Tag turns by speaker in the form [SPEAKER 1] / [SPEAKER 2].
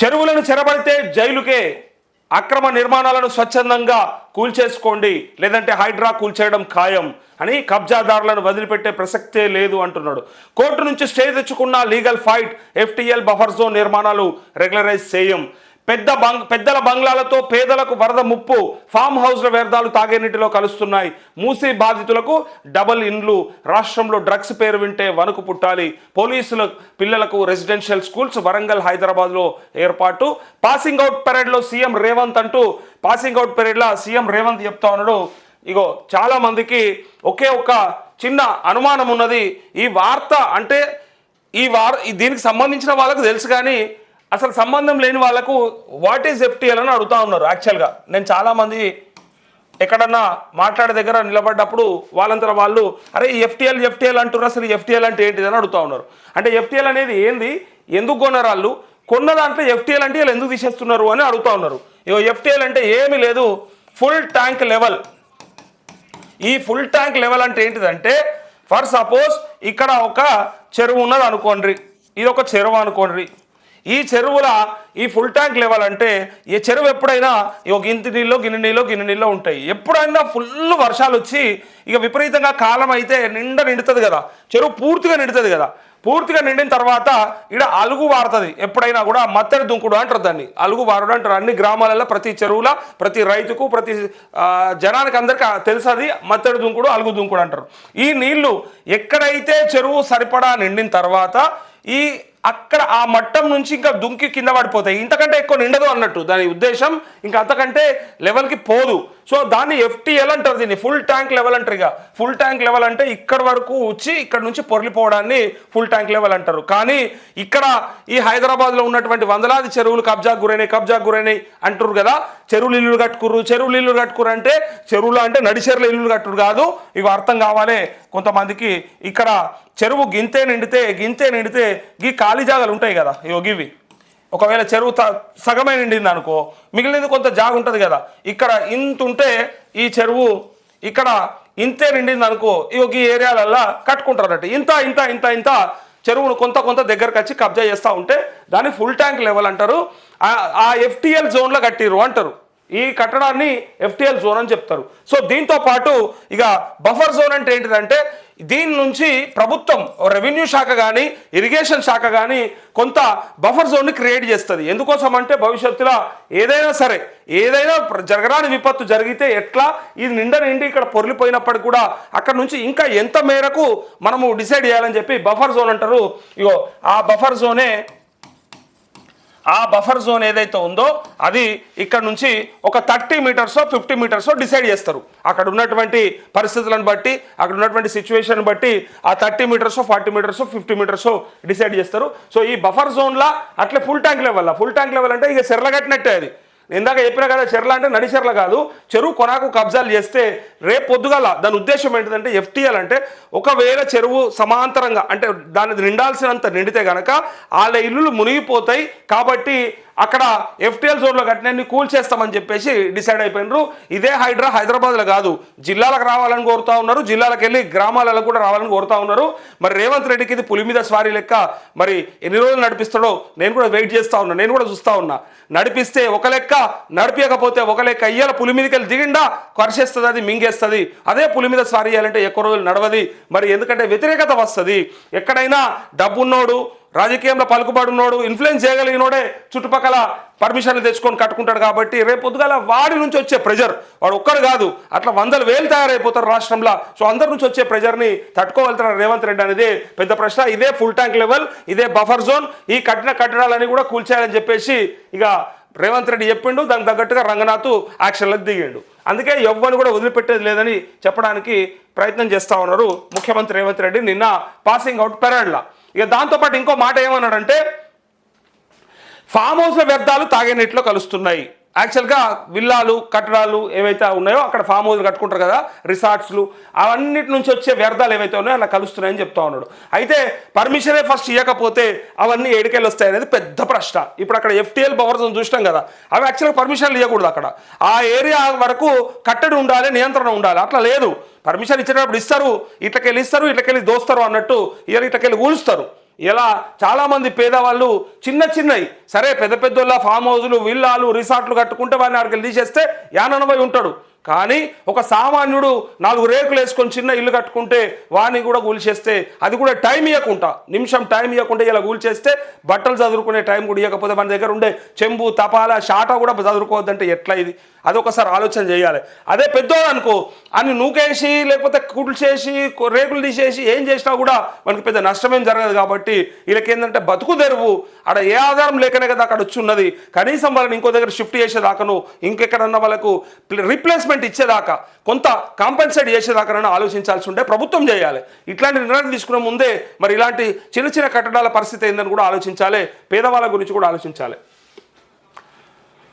[SPEAKER 1] చెరువులను చెరబడితే జైలుకే అక్రమ నిర్మాణాలను స్వచ్ఛందంగా కూల్చేసుకోండి లేదంటే హైడ్రా కూల్చేయడం ఖాయం అని కబ్జాదారులను వదిలిపెట్టే ప్రసక్తే లేదు అంటున్నాడు. కోర్టు నుంచి స్టే తెచ్చుకున్న legal fight FTL buffer zone నిర్మాణాలు రెగ్యులరైజ్ చేయం. పెద్ద బంగ్ పెద్దల బంగ్లాలతో పేదలకు వరద ముప్పు ఫామ్ హౌస్ల వ్యర్థాలు తాగే నీటిలో కలుస్తున్నాయి. మూసీ బాధితులకు డబల్ ఇండ్లు రాష్ట్రంలో డ్రగ్స్ పేరు వింటే వణుకు పుట్టాలి. పోలీసుల పిల్లలకు రెసిడెన్షియల్ స్కూల్స్ వరంగల్ హైదరాబాద్లో ఏర్పాటు. పాసింగ్ అవుట్ పెరేడ్లో సీఎం రేవంత్ అంటూ పాసింగ్ అవుట్ పెరేడ్లో సీఎం రేవంత్ చెప్తా ఉన్నాడు. ఇగో చాలామందికి ఒకే ఒక చిన్న అనుమానం ఉన్నది. ఈ వార్త అంటే ఈ వార్ దీనికి సంబంధించిన వాళ్ళకు తెలుసు కానీ అసలు సంబంధం లేని వాళ్ళకు వాట్ ఈజ్ ఎఫ్టీఎల్ అని అడుగుతా ఉన్నారు యాక్చువల్గా నేను చాలామంది ఎక్కడన్నా మాట్లాడే దగ్గర నిలబడ్డప్పుడు వాళ్ళంతా వాళ్ళు అరే ఎఫ్టీఎల్ ఎఫ్టీఎల్ అంటున్నారు అసలు ఎఫ్టీఎల్ అంటే ఏంటిది? అని అడుగుతా ఉన్నారు. అంటే ఎఫ్టీఎల్ అనేది ఏంది? ఎందుకు కొన్నారు వాళ్ళు? కొన్న దాంట్లో ఎఫ్టీఎల్ అంటే వీళ్ళు ఎందుకు తీసేస్తున్నారు అని అడుగుతా ఉన్నారు. ఇగో ఎఫ్టీఎల్ అంటే ఏమీ లేదు. ఫుల్ ట్యాంక్ లెవెల్ ఈ ఫుల్ ట్యాంక్ లెవెల్ అంటే ఏంటిదంటే ఫర్ సపోజ్ ఇక్కడ ఒక చెరువు ఉన్నది అనుకోండి. ఇది ఒక చెరువు అనుకోండి. ఈ చెరువుల ఈ ఫుల్ ట్యాంక్ లెవెల్ అంటే ఈ చెరువు ఎప్పుడైనా ఒక ఇంటి నీళ్ళు గిన్నె నీళ్ళు గిన్నె నీళ్ళు ఉంటాయి. ఎప్పుడైనా ఫుల్ వర్షాలు వచ్చి ఇక విపరీతంగా కాలం అయితే నిండా నిండుతుంది కదా. చెరువు పూర్తిగా నిండుతుంది కదా. పూర్తిగా నిండిన తర్వాత ఇక్కడ అలుగు వారుతుంది. ఎప్పుడైనా కూడా మత్తడి దుంకుడు అంటారు దాన్ని. అలుగు వారుడు అంటారు. అన్ని గ్రామాలలో ప్రతి చెరువుల ప్రతి రైతుకు ప్రతి జనానికి అందరికీ తెలుసది మత్తడి దుంకుడు అలుగు దుంకుడు అంటారు. ఈ నీళ్ళు ఎక్కడైతే చెరువు సరిపడా నిండిన తర్వాత ఈ అక్కడ ఆ మట్టం నుంచి ఇంకా దుంకి కింద పడిపోతాయి. ఇంతకంటే ఎక్కువ నిండదు అన్నట్టు. దాని ఉద్దేశం ఇంకా అంతకంటే లెవెల్కి పోదు. సో దాన్ని ఎఫ్టీఎల్ అంటారు దీన్ని. ఫుల్ ట్యాంక్ లెవెల్ అంటారు ఇక ఫుల్ ట్యాంక్ లెవెల్ అంటే ఇక్కడ వరకు వచ్చి ఇక్కడ నుంచి పొరలిపోవడాన్ని ఫుల్ ట్యాంక్ లెవెల్ అంటారు. కానీ ఇక్కడ ఈ హైదరాబాద్లో ఉన్నటువంటి వందలాది చెరువులు కబ్జాకు గురైనాయి కబ్జాకు గురైనాయి అంటారు కదా. చెరువులు ఇల్లు కట్టుకుర్రు. చెరువులు ఇల్లు కట్టుకురు అంటే చెరువులు అంటే నడిచెరువులు ఇల్లు కట్టుడు కాదు. ఇవి అర్థం కావాలి కొంతమందికి. ఇక్కడ చెరువు గింతే నిండితే గింతే నిండితే గీ ఖాళీ జాగాలు ఉంటాయి కదా. ఇగో గివి ఒకవేళ చెరువు త- సగమే నిండింది అనుకో మిగిలినది కొంత జాగ ఉంటుంది కదా. ఇక్కడ ఇంత ఉంటే ఈ చెరువు ఇక్కడ ఇంతే నిండింది అనుకో ఇగో ఈ ఏరియాలల్లో కట్టుకుంటారు ఇంత ఇంత ఇంత ఇంత చెరువును కొంత కొంత దగ్గరకు వచ్చి కబ్జా చేస్తూ ఉంటే దాన్ని ఫుల్ ట్యాంక్ లెవెల్ అంటారు. ఆ- ఆ జోన్లో కట్టిరు అంటారు. ఈ కట్టడాన్ని ఎఫ్టీఎల్ జోన్ అని చెప్తారు. సో దీంతో పాటు ఇక బఫర్ జోన్ అంటే ఏంటిదంటే దీని నుంచి ప్రభుత్వం రెవెన్యూ శాఖ కానీ ఇరిగేషన్ శాఖ కానీ కొంత బఫర్ జోన్ని క్రియేట్ చేస్తుంది. ఎందుకోసం అంటే భవిష్యత్తులో ఏదైనా సరే ఏదైనా జరగరాని విపత్తు జరిగితే ఎట్లా? ఇది నిండా నిండి ఇక్కడ పొరిలిపోయినప్పటికి కూడా అక్కడ నుంచి ఇంకా ఎంత మేరకు మనము డిసైడ్ చేయాలని చెప్పి బఫర్ జోన్ అంటారు. ఇగో ఆ బఫర్ జోనే ఆ బఫర్ జోన్ ఏదైతే ఉందో అది ఇక్కడ నుంచి ఒక thirty metres fifty metres decide చేస్తారు. అక్కడ ఉన్నటువంటి పరిస్థితులను బట్టి అక్కడ ఉన్నటువంటి సిచ్యువేషన్ బట్టి ఆ thirty metres forty metres fifty metres decide చేస్తారు. సో ఈ బఫర్ జోన్లా అట్లే full tank level full tank level అంటే ఇక సెరలగట్టినట్టే అది. ఇందాక చెప్పినా కదా చెర్ల అంటే నడి చెర్ల కాదు. చెరువు కొనాకు కబ్జాలు చేస్తే రేపు పొద్దుగాల దాని ఉద్దేశం ఏంటిదంటే ఎఫ్టీఎల్ అంటే ఒకవేళ చెరువు సమాంతరంగా అంటే దాని నిండాల్సినంత నిండితే గనక వాళ్ళ ఇల్లులు మునిగిపోతాయి. కాబట్టి అక్కడ ఎఫ్టీఎల్ జోన్లో కట్టినన్ని కూల్ చేస్తామని చెప్పేసి డిసైడ్ అయిపోయినారు. ఇదే హైడ్రా హైదరాబాద్లో కాదు. జిల్లాలకు రావాలని కోరుతా ఉన్నారు. జిల్లాలకు వెళ్ళి గ్రామాలలో కూడా రావాలని కోరుతా ఉన్నారు. మరి రేవంత్ రెడ్డికి ఇది పులి మీద స్వారీ లెక్క. మరి ఎన్ని రోజులు నడిపిస్తాడో నేను కూడా వెయిట్ చేస్తా ఉన్నా. నేను కూడా చూస్తా ఉన్నా. నడిపిస్తే ఒక లెక్క నడిపించకపోతే ఒక లెక్క. ఇయ్యాల పులి మీదకి వెళ్ళి దిగిండా కరిసేస్తుంది అది మింగేస్తుంది. అదే పులి మీద స్వారీ చేయాలంటే ఎక్కువ రోజులు నడవది. మరి ఎందుకంటే వ్యతిరేకత వస్తుంది. ఎక్కడైనా డబ్బున్నోడు రాజకీయంలో పలుకుబడినోడు ఇన్ఫ్లుయెన్స్ చేయగలిగినోడే చుట్టుపక్కల పర్మిషన్లు తెచ్చుకొని కట్టుకుంటాడు కాబట్టి రేపు పొద్దుగాల వాడి నుంచి వచ్చే ప్రెజర్ వాడు ఒక్కడు కాదు అట్లా వందల వేలు తయారైపోతారు రాష్ట్రంలో. సో అందరి నుంచి వచ్చే ప్రెజర్ని తట్టుకోగలుగుతారు రేవంత్ రెడ్డి అనేది పెద్ద ప్రశ్న. ఇదే ఫుల్ ట్యాంక్ లెవెల్ ఇదే బఫర్ జోన్ ఈ కఠిన కట్టడాలన్నీ కూడా కూల్చేయాలని చెప్పేసి ఇక రేవంత్ రెడ్డి చెప్పిండు. దానికి తగ్గట్టుగా రంగనాథ్ యాక్షన్లకు దిగిండు. అందుకే ఎవ్వరు కూడా వదిలిపెట్టేది లేదని చెప్పడానికి ప్రయత్నం చేస్తా ఉన్నారు ముఖ్యమంత్రి రేవంత్ రెడ్డి నిన్న పాసింగ్ అవుట్ పెరడ్లా ఇక దాంతోపాటు ఇంకో మాట ఏమన్నాడంటే ఫామ్ హౌస్ల వ్యర్థాలు తాగేనీటిలో కలుస్తున్నాయి. యాక్చువల్గా విల్లాలు కట్టడాలు ఏవైతే ఉన్నాయో అక్కడ ఫామ్ హౌస్ కట్టుకుంటారు కదా రిసార్ట్స్లు అవన్నిటి నుంచి వచ్చే వ్యర్థాలు ఏవైతే ఉన్నాయో అలా కలుస్తున్నాయని చెప్తా ఉన్నాడు. అయితే పర్మిషనే ఫస్ట్ ఇవ్వకపోతే అవన్నీ ఏడికెళ్ళి వస్తాయి అనేది పెద్ద ప్రశ్న. ఇప్పుడు అక్కడ ఎఫ్టీఎల్ పవర్ చూసినాం కదా అవి యాక్చువల్గా పర్మిషన్లు ఇవ్వకూడదు అక్కడ. ఆ ఏరియా వరకు కట్టడి ఉండాలి నియంత్రణ ఉండాలి. అట్లా లేదు. పర్మిషన్ ఇచ్చేటప్పుడు ఇస్తారు ఇట్లకెళ్ళి ఇస్తారు ఇట్లకెళ్ళి దోస్తారు అన్నట్టు ఇయర్ ఇట్లకెళ్ళి ఊలుస్తారు. ఇలా చాలామంది పేదవాళ్ళు చిన్న చిన్నవి సరే పెద్ద పెద్దోళ్ళ ఫామ్ హౌజులు విల్లాలు రిసార్ట్లు కట్టుకుంటే వాడిని అక్కడికి తీసేస్తే యాననబై ఉంటాడు. కానీ ఒక సామాన్యుడు నాలుగు రేకులు వేసుకొని చిన్న ఇల్లు కట్టుకుంటే వాడిని కూడా కూల్చేస్తే అది కూడా టైం ఇవ్వకుండా నిమిషం టైం ఇవ్వకుండా ఇలా కూల్చేస్తే బట్టలు చదువుకునే టైం కూడా ఇవ్వకపోతే మన దగ్గర ఉండే చెంబు తపాల షాట కూడా చదువుకోవద్దంటే ఎట్లా ఇది? అదొకసారి ఆలోచన చేయాలి. అదే పెద్దోడు అనుకో అని నూకేసి లేకపోతే కూల్చేసి రేకులు తీసేసి ఏం చేసినా కూడా మనకి పెద్ద నష్టమేం జరగదు కాబట్టి వీళ్ళకి ఏంటంటే బతుకు తెరువు. ఆడ ఏ ఆధారం లేకనే కదా అక్కడ వచ్చి ఉన్నది కనీసం వాళ్ళని ఇంకో దగ్గర షిఫ్ట్ చేసేదాకను ఇంకెక్కడన్నా వాళ్ళకు రిప్లేస్మెంట్ ఇచ్చేదాకా కొంత కాంపెన్సేట్ చేసేదాకానైనా ఆలోచించాల్సి ఉంటే ప్రభుత్వం చేయాలి. ఇట్లాంటి నిర్ణయం తీసుకునే ముందే మరి ఇలాంటి చిన్న చిన్న కట్టడాల పరిస్థితి ఏందని కూడా ఆలోచించాలి. పేదవాళ్ళ గురించి కూడా ఆలోచించాలి.